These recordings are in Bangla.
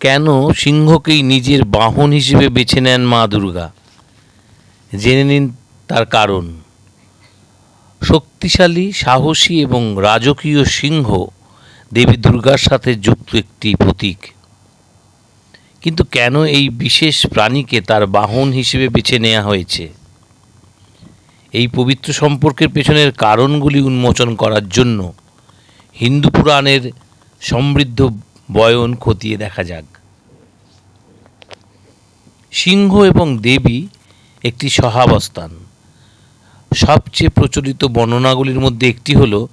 কেন সিংহকেই নিজের বাহন হিসেবে বেছে নেন মা দুর্গা? জেনে নিন তার কারণ। শক্তিশালী, সাহসী এবং রাজকীয় সিংহ দেবী দুর্গার সাথে যুক্ত একটি প্রতীক। কিন্তু কেন এই বিশেষ প্রাণীকে তার বাহন হিসেবে বেছে নেওয়া হয়েছে? এই পবিত্র সম্পর্কের পেছনের কারণগুলি উন্মোচন করার জন্য হিন্দু পুরাণের সমৃদ্ধ বয়ন খতিয়ে দেখা যাক। সিংহ এবং দেবী একটি সহাবস্থান। সবচেয়ে প্রচলিত বর্ণনাগুলির মধ্যে একটি হল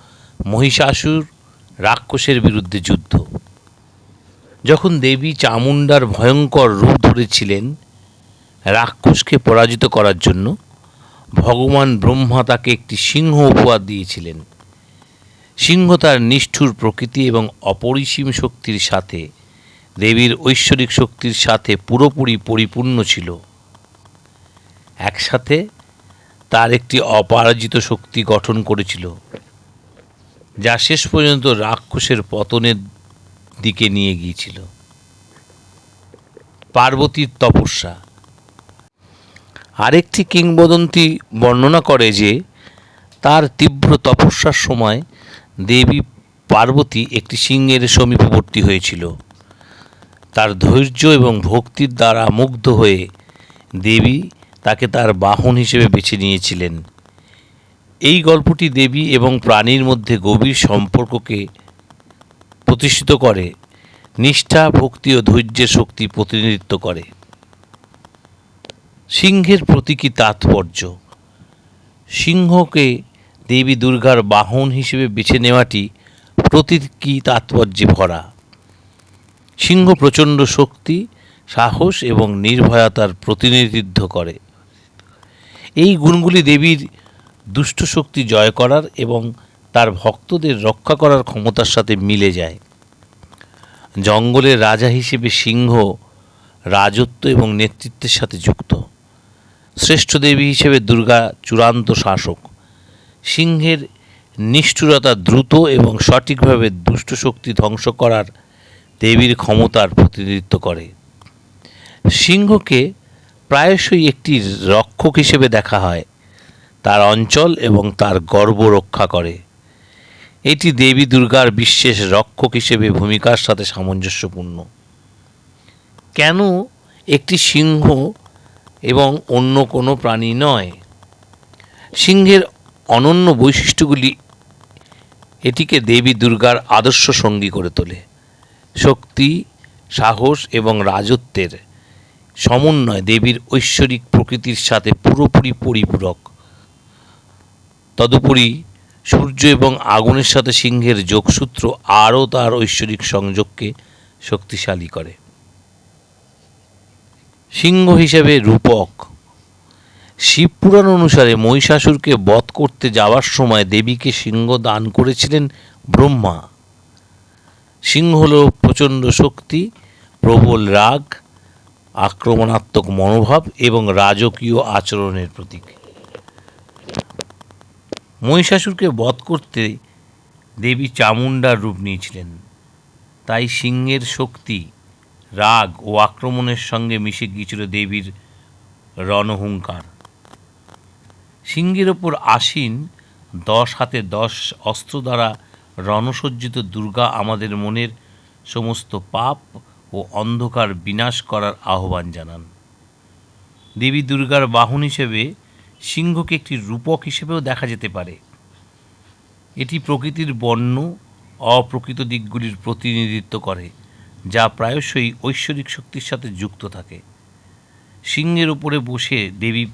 মহিষাসুর রাক্ষসের বিরুদ্ধে যুদ্ধ। যখন দেবী চামুণ্ডার ভয়ঙ্কর রূপ ধরেছিলেন রাক্ষসকে পরাজিত করার জন্য, ভগবান ব্রহ্মা তাকে একটি সিংহ উপহার দিয়েছিলেন। সিংহ তার নিষ্ঠুর প্রকৃতি এবং অপরিসীম শক্তির সাথে, দেবীর ঐশ্বরিক শক্তির সাথে পুরোপুরি পরিপূর্ণ ছিল। একসাথে তার একটি অপরাজিত শক্তি গঠন করেছিল, যা শেষ পর্যন্ত রাক্ষসের পতনের দিকে নিয়ে গিয়েছিল। পার্বতীর তপস্যা। আরেকটি কিংবদন্তি বর্ণনা করে যে, তার তীব্র তপস্যার সময় দেবী পার্বতী একটি সিংহের সমীপবর্তী হয়েছিল। তার ধৈর্য এবং ভক্তির দ্বারা মুগ্ধ হয়ে দেবী তাকে তার বাহন হিসেবে বেছে নিয়েছিলেন। এই গল্পটি দেবী এবং প্রাণীর মধ্যে গভীর সম্পর্ককে প্রতিষ্ঠিত করে, নিষ্ঠা, ভক্তি ও ধৈর্যের শক্তি প্রতিনিধিত্ব করে। সিংহের প্রতীকী তাৎপর্য, সিংহকে দেবী দুর্গার বাহন হিসেবে বেছে নেওয়াটি প্রতীকী তাৎপর্যে ভরা? সিংহ প্রচণ্ড শক্তি, সাহস এবং নির্ভয়তার প্রতিনিধিত্ব করে। এই গুণগুলি দেবীর দুষ্ট শক্তি জয় করার এবং তার ভক্তদের রক্ষা করার ক্ষমতার সাথে মিলে যায়। জঙ্গলের রাজা হিসেবে সিংহ রাজত্ব এবং নেতৃত্বের সাথে যুক্ত। শ্রেষ্ঠ দেবী হিসেবে দুর্গা চূড়ান্ত শাসক। সিংহের নিষ্ঠুরতা দ্রুত এবং সঠিকভাবে দুষ্ট শক্তি ধ্বংস করার দেবীর ক্ষমতার প্রতিনিধিত্ব করে। সিংহকে প্রায়শই একটি রক্ষক হিসেবে দেখা হয়। তার অঞ্চল এবং তার গর্ব রক্ষা করে। এটি দেবী দুর্গার বিশেষ রক্ষক হিসেবে ভূমিকার সাথে সামঞ্জস্যপূর্ণ। কেন একটি সিংহ এবং অন্য কোনো প্রাণী নয়? সিংহের অনন্য বৈশিষ্ট্যগুলি এটিকে দেবী দুর্গার আদর্শ সঙ্গী করে তোলে। শক্তি, সাহস এবং রাজত্বের সমন্বয় দেবীর ঐশ্বরিক প্রকৃতির সাথে পুরোপুরি পরিপূরক। তদুপরি সূর্য এবং আগুনের সাথে সিংহের যোগসূত্র আরও তার ঐশ্বরিক সংযোগকে শক্তিশালী করে। সিংহ হিসেবে রূপক। শিবপুরাণ অনুসারে মহিষাসুরকে বধ করতে যাওয়ার সময় দেবীকে সিংহ দান করেছিলেন ব্রহ্মা। সিংহ হল প্রচণ্ড শক্তি, প্রবল রাগ, আক্রমণাত্মক মনোভাব এবং রাজকীয় আচরণের প্রতীক। মহিষাসুরকে বধ করতে দেবী চামুণ্ডার রূপ নিয়েছিলেন। তাই সিংহের শক্তি, রাগ ও আক্রমণের সঙ্গে মিশে গিয়েছিল দেবীর রণহুঙ্কার। সিংহের ওপর আসীন, দশ হাতে দশ অস্ত্র দ্বারা রণসজ্জিত দুর্গা আমাদের মনের সমস্ত পাপ ও অন্ধকার বিনাশ করার আহ্বান জানান। দেবী দুর্গার বাহন হিসেবে সিংহকে একটি রূপক হিসেবেও দেখা যেতে পারে। এটি প্রকৃতির বর্ণ, অপ্রকৃত দিকগুলির প্রতিনিধিত্ব করে, যা প্রায়শই ঐশ্বরিক শক্তির সাথে যুক্ত থাকে। সিংহের উপরে বসে দেবী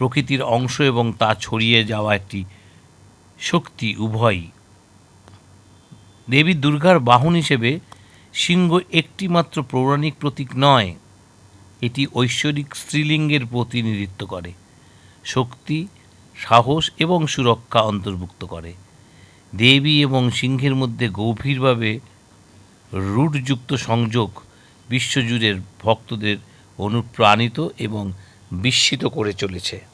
প্রকৃতির অংশ এবং তা ছড়িয়ে যাওয়া একটি শক্তি উভয়ই। দেবী দুর্গার বাহন হিসেবে সিংহ একটিমাত্র পৌরাণিক প্রতীক নয়, এটি ঐশ্বরিক স্ত্রীলিঙ্গের প্রতিনিধিত্ব করে। শক্তি, সাহস এবং সুরক্ষা অন্তর্ভুক্ত করে। দেবী এবং সিংহের মধ্যে গভীরভাবে রুটযুক্ত সংযোগ বিশ্বজুড়ের ভক্তদের অনুপ্রাণিত এবং বিস্মিত করে চলেছে।